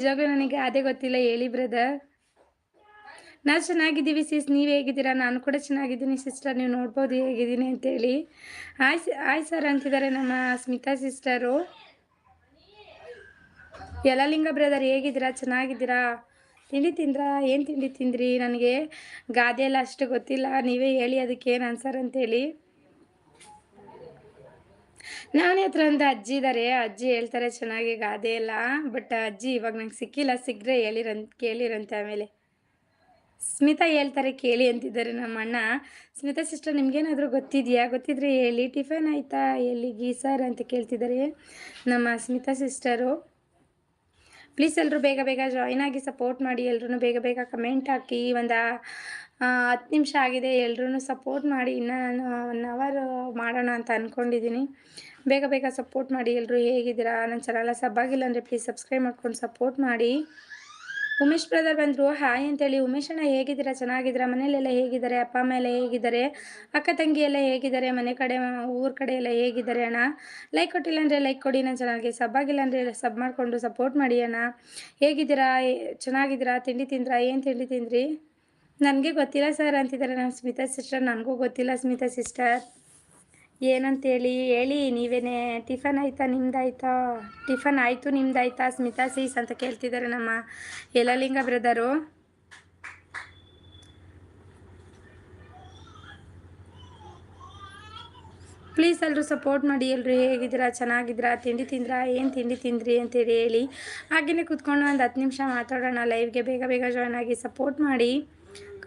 ನಿಜವಾಗ್ಲೂ ನನಗೆ ಅದೇ ಗೊತ್ತಿಲ್ಲ. ಹೇಳಿ ಬ್ರದರ್ ನಾವು ಚೆನ್ನಾಗಿದ್ದೀವಿ ಸಿಸ್ ನೀವು ಹೇಗಿದ್ದೀರಾ? ನಾನು ಕೂಡ ಚೆನ್ನಾಗಿದ್ದೀನಿ ಸಿಸ್ಟರ್ ನೀವು ನೋಡ್ಬೋದು ಹೇಗಿದ್ದೀನಿ ಅಂತೇಳಿ ಆಯ್ ಆಯ್ ಸರ್ ಅಂತಿದ್ದಾರೆ ನಮ್ಮ ಸ್ಮಿತಾ ಸಿಸ್ಟರು ಯಲಲಿಂಗ ಬ್ರದರ್ ಹೇಗಿದ್ದೀರಾ? ಚೆನ್ನಾಗಿದ್ದೀರಾ? ತಿಂಡಿ ತಿಂದ್ರಾ? ಏನು ತಿಂಡಿ ತಿಂದ್ರಿ? ನನಗೆ ಗಾದೆ ಎಲ್ಲ ಅಷ್ಟು ಗೊತ್ತಿಲ್ಲ. ನೀವೇ ಹೇಳಿ ಅದಕ್ಕೆ ಏನು ಆನ್ಸರ್ ಅಂತೇಳಿ ನಾನೇ ಹತ್ರ ಒಂದು ಅಜ್ಜಿ ಇದ್ದಾರೆ ಅಜ್ಜಿ ಹೇಳ್ತಾರೆ ಚೆನ್ನಾಗಿ ಗಾದೆ ಇಲ್ಲ ಬಟ್ ಅಜ್ಜಿ ಇವಾಗ ನಂಗೆ ಸಿಕ್ಕಿಲ್ಲ. ಸಿಕ್ಕರೆ ಹೇಳಿರಂತ ಕೇಳಿರಂತೆ ಆಮೇಲೆ. ಸ್ಮಿತಾ ಹೇಳ್ತಾರೆ, ಕೇಳಿ ಅಂತಿದ್ದಾರೆ ನಮ್ಮ ಅಣ್ಣ ಸ್ಮಿತಾ ಸಿಸ್ಟರ್ ನಿಮ್ಗೇನಾದರೂ ಗೊತ್ತಿದೆಯಾ? ಗೊತ್ತಿದ್ರೆ ಹೇಳಿ. ಟಿಫನ್ ಆಯಿತಾ? ಎಲ್ಲಿ ಗೀಸರ್ ಅಂತ ಕೇಳ್ತಿದ್ದಾರೆ. ನಮ್ಮ ಸ್ಮಿತಾ ಸಿಸ್ಟರು ಪ್ಲೀಸ್ ಎಲ್ಲರೂ ಬೇಗ ಬೇಗ ಜಾಯ್ನ್ ಆಗಿ ಸಪೋರ್ಟ್ ಮಾಡಿ ಎಲ್ಲರೂ ಬೇಗ ಬೇಗ ಕಮೆಂಟ್ ಹಾಕಿ, ಒಂದು ಹತ್ತು ನಿಮಿಷ ಆಗಿದೆ ಎಲ್ಲರೂ ಸಪೋರ್ಟ್ ಮಾಡಿ, ಇನ್ನು ನಾನು ಒನ್ ಅವರ್ ಮಾಡೋಣ ಅಂತ ಅಂದ್ಕೊಂಡಿದ್ದೀನಿ ಬೇಗ ಬೇಗ ಸಪೋರ್ಟ್ ಮಾಡಿ ಎಲ್ಲರೂ ಹೇಗಿದ್ದೀರಾ? ನನ್ನ ಚಾನಲ್ ಸಬ್ಬಾಗಿಲ್ಲ ಅಂದರೆ ಪ್ಲೀಸ್ ಸಬ್ಸ್ಕ್ರೈಬ್ ಮಾಡ್ಕೊಂಡು ಸಪೋರ್ಟ್ ಮಾಡಿ. ಉಮೇಶ್ ಬ್ರದರ್ ಬಂದರು, ಹಾಯ್ ಅಂತೇಳಿ ಉಮೇಶ್ ಅಣ್ಣ ಹೇಗಿದ್ದೀರಾ? ಚೆನ್ನಾಗಿದ್ದೀರಾ? ಮನೇಲೆಲ್ಲ ಹೇಗಿದ್ದಾರೆ? ಅಪ್ಪ, ಅಮ್ಮ ಎಲ್ಲ ಹೇಗಿದ್ದಾರೆ? ಅಕ್ಕ, ತಂಗಿ ಎಲ್ಲ ಹೇಗಿದ್ದಾರೆ? ಮನೆ ಕಡೆ, ಊರ ಕಡೆ ಎಲ್ಲ ಹೇಗಿದ್ದಾರೆ ಅಣ್ಣ? ಲೈಕ್ ಕೊಟ್ಟಿಲ್ಲ ಅಂದರೆ ಲೈಕ್ ಕೊಡಿ, ನಾನು ಚೆನ್ನಾಗಿ ಸಬ್ ಆಗಿಲ್ಲ ಅಂದರೆ ಸಬ್ ಮಾಡಿಕೊಂಡು ಸಪೋರ್ಟ್ ಮಾಡಿ ಅಣ್ಣ. ಹೇಗಿದ್ದೀರಾ? ಚೆನ್ನಾಗಿದ್ದೀರಾ? ತಿಂಡಿ ತಿಂದ್ರಾ? ಏನು ತಿಂಡಿ ತಿಂದ್ರಿ? ನನಗೆ ಗೊತ್ತಿಲ್ಲ ಸರ್ ಅಂತಿದ್ದಾರೆ ನಮ್ಮ ಸ್ಮಿತಾ ಸಿಸ್ಟರ್ ನನಗೂ ಗೊತ್ತಿಲ್ಲ ಸ್ಮಿತಾ ಸಿಸ್ಟರ್ ಏನಂತೇಳಿ ಹೇಳಿ, ನೀವೇನೆ ಟಿಫನ್ ಆಯಿತಾ, ನಿಮ್ದಾಯ್ತಾ? ಟಿಫನ್ ಆಯಿತು, ನಿಮ್ದಾಯ್ತಾ ಸ್ಮಿತಾ, ಸೀಸ್ ಅಂತ ಕೇಳ್ತಿದ್ದಾರೆ ನಮ್ಮ ಯಲಲಿಂಗ ಬ್ರದರು. ಪ್ಲೀಸ್ ಎಲ್ಲರೂ ಸಪೋರ್ಟ್ ಮಾಡಿ ಎಲ್ಲರೂ ಹೇಗಿದ್ದೀರಾ, ಚೆನ್ನಾಗಿದ್ದೀರಾ, ತಿಂಡಿ ತಿಂದ್ರಾ, ಏನು ತಿಂಡಿ ತಿಂದ್ರಿ ಅಂತೇಳಿ ಹೇಳಿ. ಹಾಗೆಯೇ ಕೂತ್ಕೊಂಡು ಒಂದು ಹತ್ತು ನಿಮಿಷ ಮಾತಾಡೋಣ ಲೈವ್ಗೆ ಬೇಗ ಬೇಗ ಜಾಯ್ನ್ ಆಗಿ ಸಪೋರ್ಟ್ ಮಾಡಿ.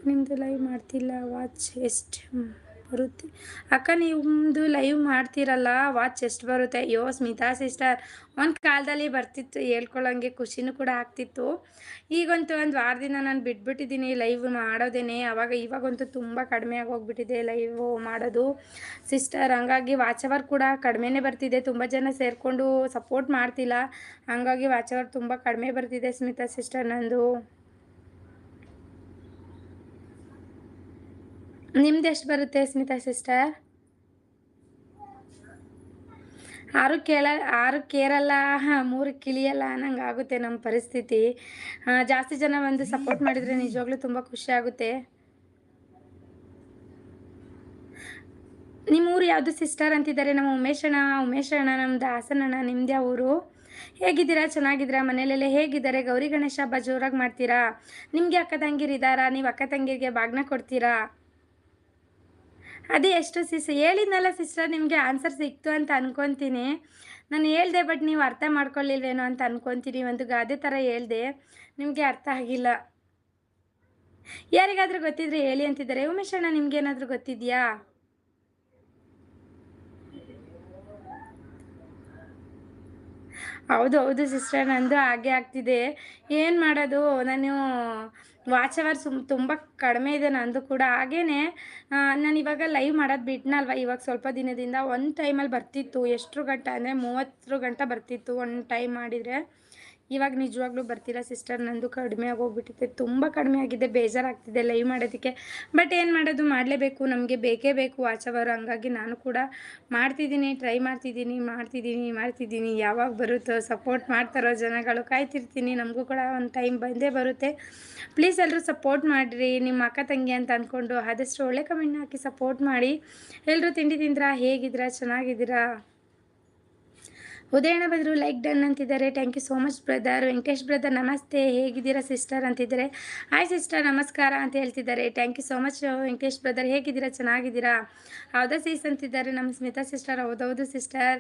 ನಿಮ್ಮದು ಲೈವ್ ಮಾಡ್ತಿಲ್ಲ ವಾಚ್ ಎಷ್ಟು ಬರುತ್ತೆ. ಅಕ್ಕ ನಿಮ್ಮದು ಲೈವ್ ಮಾಡ್ತೀರಲ್ಲ? ವಾಚ್ ಎಷ್ಟು ಬರುತ್ತೆ? ಅಯ್ಯೋ ಸ್ಮಿತಾ ಸಿಸ್ಟರ್ ಒಂದು ಕಾಲದಲ್ಲಿ ಬರ್ತಿತ್ತು ಹೇಳ್ಕೊಳ್ಳೋಂಗೆ ಖುಷಿನೂ ಕೂಡ ಆಗ್ತಿತ್ತು. ಈಗಂತೂ ಒಂದು ವಾರದಿಂದ ನಾನು ಬಿಟ್ಬಿಟ್ಟಿದ್ದೀನಿ ಲೈವ್ ಮಾಡೋದೇನೆ. ಅವಾಗ ಇವಾಗಂತೂ ತುಂಬ ಕಡಿಮೆ ಆಗೋಗ್ಬಿಟ್ಟಿದೆ ಲೈವ್ ಮಾಡೋದು. ಸಿಸ್ಟರ್ ಹಂಗಾಗಿ ವಾಚ್ ಅವರ್ ಕೂಡ ಕಡಿಮೆನೇ ಬರ್ತಿದೆ. ತುಂಬ ಜನ ಸೇರಿಕೊಂಡು ಸಪೋರ್ಟ್ ಮಾಡ್ತಿಲ್ಲ. ಹಂಗಾಗಿ ವಾಚ್ ಅವರ್ ತುಂಬ ಕಡಿಮೆ ಬರ್ತಿದೆ ಸ್ಮಿತಾ ಸಿಸ್ಟರ್ ನಂದು. ನಿಮ್ದು ಎಷ್ಟು ಬರುತ್ತೆ ಸ್ಮಿತಾ ಸಿಸ್ಟರ್? ಆರು ಕೇಳ, ಆರು ಕೇರಲ್ಲ ಮೂರು ಕಿಳಿಯಲ್ಲ ಅನ್ನಂಗೆ ಆಗುತ್ತೆ ನಮ್ಮ ಪರಿಸ್ಥಿತಿ. ಜಾಸ್ತಿ ಜನ ಬಂದು ಸಪೋರ್ಟ್ ಮಾಡಿದರೆ ನಿಜವಾಗ್ಲೂ ತುಂಬ ಖುಷಿ ಆಗುತ್ತೆ. ನಿಮ್ಮ ಊರು ಯಾವುದು ಸಿಸ್ಟರ್ ಅಂತಿದ್ದಾರೆ? ನಮ್ಮ ಉಮೇಶಣ್ಣ ಉಮೇಶಣ್ಣ, ನಮ್ದು ಹಾಸನಣ್ಣ ನಿಮ್ದು ಯಾವ ಊರು? ಹೇಗಿದ್ದೀರಾ? ಚೆನ್ನಾಗಿದ್ದೀರಾ? ಮನೆಯಲ್ಲೆಲ್ಲ ಹೇಗಿದ್ದಾರೆ? ಗೌರಿ ಗಣೇಶ ಹಬ್ಬ ಜೋರಾಗಿ ಮಾಡ್ತೀರಾ? ನಿಮಗೆ ಅಕ್ಕ ತಂಗಿರಿದ್ದಾರಾ? ನೀವು ಅಕ್ಕ ತಂಗಿರಿಗೆ ಬಾಗ್ನ ಕೊಡ್ತೀರಾ? ಅದೇ ಎಷ್ಟು ಸಿಸ್ ಹೇಳಿದ್ನಲ್ಲ ಸಿಸ್ಟರ್ ನಿಮಗೆ ಆನ್ಸರ್ ಸಿಕ್ತು ಅಂತ ಅನ್ಕೊತೀನಿ. ನಾನು ಹೇಳ್ದೆ, ಬಟ್ ನೀವು ಅರ್ಥ ಮಾಡ್ಕೊಳ್ಳಿಲ್ವೇನೋ ಅಂತ ಅನ್ಕೊತೀನಿ. ಒಂದು ಗಾದೆ ಥರ ಹೇಳ್ದೆ, ನಿಮಗೆ ಅರ್ಥ ಆಗಿಲ್ಲ. ಯಾರಿಗಾದರೂ ಗೊತ್ತಿದ್ರೆ ಹೇಳಿ ಅಂತಿದ್ದಾರೆ. ಉಮೇಶ್ ಅಣ್ಣ ನಿಮ್ಗೇನಾದರೂ ಗೊತ್ತಿದೆಯಾ? ಹೌದು ಹೌದು ಸಿಸ್ಟರ್ ನಂದು ಹಾಗೆ ಆಗ್ತಿದೆ. ಏನು ಮಾಡೋದು? ನಾನು ವಾಚ್ ಅವರ್ ಸುಮ್ ತುಂಬ ಕಡಿಮೆ ಇದೆ ನಂದು ಕೂಡ. ಹಾಗೇ ನಾನು ಇವಾಗ ಲೈವ್ ಮಾಡೋದು ಬಿಟ್ನಲ್ವ? ಇವಾಗ ಸ್ವಲ್ಪ ದಿನದಿಂದ ಒಂದು ಟೈಮಲ್ಲಿ ಬರ್ತಿತ್ತು. ಎಷ್ಟು ಗಂಟೆ ಅಂದರೆ ಮೂವತ್ತು ಗಂಟೆ ಬರ್ತಿತ್ತು ಒಂದು ಟೈಮ್ ಮಾಡಿದರೆ. ಇವಾಗ ನಿಜವಾಗ್ಲೂ ಬರ್ತಿಲ್ಲ ಸಿಸ್ಟರ್ ನಂದು ಕಡಿಮೆ ಆಗೋಗ್ಬಿಟ್ಟಿದೆ. ತುಂಬ ಕಡಿಮೆ ಆಗಿದೆ. ಬೇಜಾರಾಗ್ತಿದೆ ಲೈವ್ ಮಾಡೋದಕ್ಕೆ. ಬಟ್ ಏನು ಮಾಡೋದು? ಮಾಡಲೇಬೇಕು. ನಮಗೆ ಬೇಕೇ ಬೇಕು. ವಾಚ್ ಅವರ್ ಹಂಗಾಗಿ ನಾನು ಕೂಡ ಮಾಡ್ತಿದ್ದೀನಿ. ಟ್ರೈ ಮಾಡ್ತಿದ್ದೀನಿ. ಮಾಡ್ತಿದ್ದೀನಿ. ಮಾಡ್ತಿದ್ದೀನಿ. ಯಾವಾಗ ಬರುತ್ತೋ? ಸಪೋರ್ಟ್ ಮಾಡ್ತಾರೋ ಜನಗಳು? ಕಾಯ್ತಿರ್ತೀನಿ. ನಮಗೂ ಕೂಡ ಒಂದು ಟೈಮ್ ಬಂದೇ ಬರುತ್ತೆ. ಪ್ಲೀಸ್ ಎಲ್ಲರೂ ಸಪೋರ್ಟ್ ಮಾಡಿರಿ. ನಿಮ್ಮ ಅಕ್ಕ ತಂಗಿ ಅಂತ ಅಂದ್ಕೊಂಡು ಆದಷ್ಟು ಒಳ್ಳೆ ಕಮೆಂಟ್ ಹಾಕಿ ಸಪೋರ್ಟ್ ಮಾಡಿ. ಎಲ್ಲರೂ ತಿಂಡಿ ತಿಂದ್ರಾ? ಹೇಗಿದ್ದೀರಾ? ಚೆನ್ನಾಗಿದ್ದೀರಾ? ಉದಯಣ್ಣ ಬಂದರು ಲೈಕ್ ಡನ್ ಅಂತಿದ್ದಾರೆ. Thank you so much brother Venkatesh brother ನಮಸ್ತೆ. ಹೇಗಿದ್ದೀರಾ ಸಿಸ್ಟರ್ ಅಂತಿದ್ದಾರೆ. ಹಾಯ್ ಸಿಸ್ಟರ್ ನಮಸ್ಕಾರ ಅಂತ ಹೇಳ್ತಿದ್ದಾರೆ. Thank you so much Venkatesh brother ಹೇಗಿದ್ದೀರಾ? ಚೆನ್ನಾಗಿದ್ದೀರಾ? ಹೌದಾ ಸೀಸ್ ಅಂತಿದ್ದಾರೆ. ನಮ್ಮ ಸ್ಮಿತಾ ಸಿಸ್ಟರ್ ಹೌದೌದು ಸಿಸ್ಟರ್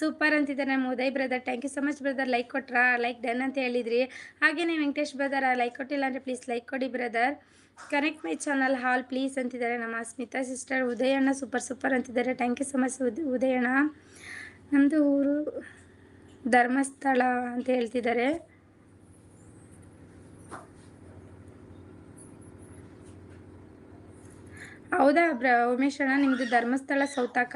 ಸೂಪರ್ ಅಂತಿದ್ದಾರೆ ನಮ್ಮ Uday brother thank you so much brother like ಕೊಟ್ರಾ? Like done ಅಂತ ಹೇಳಿದ್ರಿ. ಹಾಗೆಯೇ ವೆಂಕಟೇಶ್ ಬ್ರದರ್ ಲೈಕ್ ಕೊಟ್ಟಿಲ್ಲ ಅಂದರೆ ಪ್ಲೀಸ್ ಲೈಕ್ ಕೊಡಿ brother connect my channel hall please ಅಂತಿದ್ದಾರೆ ನಮ್ಮ ಸ್ಮಿತಾ ಸಿಸ್ಟರ್ ಉದಯಣ್ಣ ಸೂಪರ್ ಸೂಪರ್ ಅಂತಿದ್ದಾರೆ. ಥ್ಯಾಂಕ್ ಯು ಸೊ ಮಚ್ ಉದಯಣ್ಣ. ನಮ್ಮದು ಊರು ಧರ್ಮಸ್ಥಳ ಅಂತ ಹೇಳ್ತಿದ್ದಾರೆ. ಹೌದಾ ಬ್ರ ಉಮೇಶ್ ಅಣ್ಣ ನಿಮ್ಮದು ಧರ್ಮಸ್ಥಳ ಸೌತಾಕ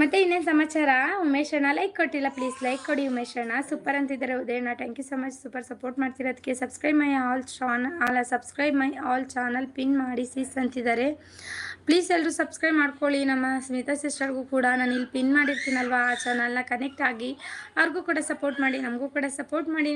ಮತ್ತೆ ಇನ್ನೇನು ಸಮಾಚಾರ? ಉಮೇಶ್ ಅಣ್ಣ ಲೈಕ್ ಕೊಟ್ಟಿಲ್ಲ ಪ್ಲೀಸ್ ಲೈಕ್ ಕೊಡಿ ಉಮೇಶ್ ಅಣ್ಣ. ಸೂಪರ್ ಅಂತಿದ್ದಾರೆ ಉದಯಣ್ಣ. Thank you so much super support ಮಾಡ್ತಿರೋದಕ್ಕೆ subscribe my all ಚಾನ್ ಅಲ್ಲ subscribe my all channel pin ಮಾಡಿ ಸೀಸ್ ಅಂತಿದ್ದಾರೆ. ಪ್ಲೀಸ್ ಎಲ್ಲರೂ ಸಬ್ಸ್ಕ್ರೈಬ್ ಮಾಡ್ಕೊಳ್ಳಿ. ನಮ್ಮ ಸ್ಮಿತಾ ಸಿಸ್ಟರ್ಗೂ ಕೂಡ ನಾನು ಇಲ್ಲಿ ಪಿನ್ ಮಾಡಿರ್ತೀನಲ್ವಾ ಆ ಚಾನಲ್ನ ಕನೆಕ್ಟ್ ಆಗಿ. ಅವ್ರಿಗೂ ಕೂಡ ಸಪೋರ್ಟ್ ಮಾಡಿ, ನಮಗೂ ಕೂಡ ಸಪೋರ್ಟ್ ಮಾಡಿ.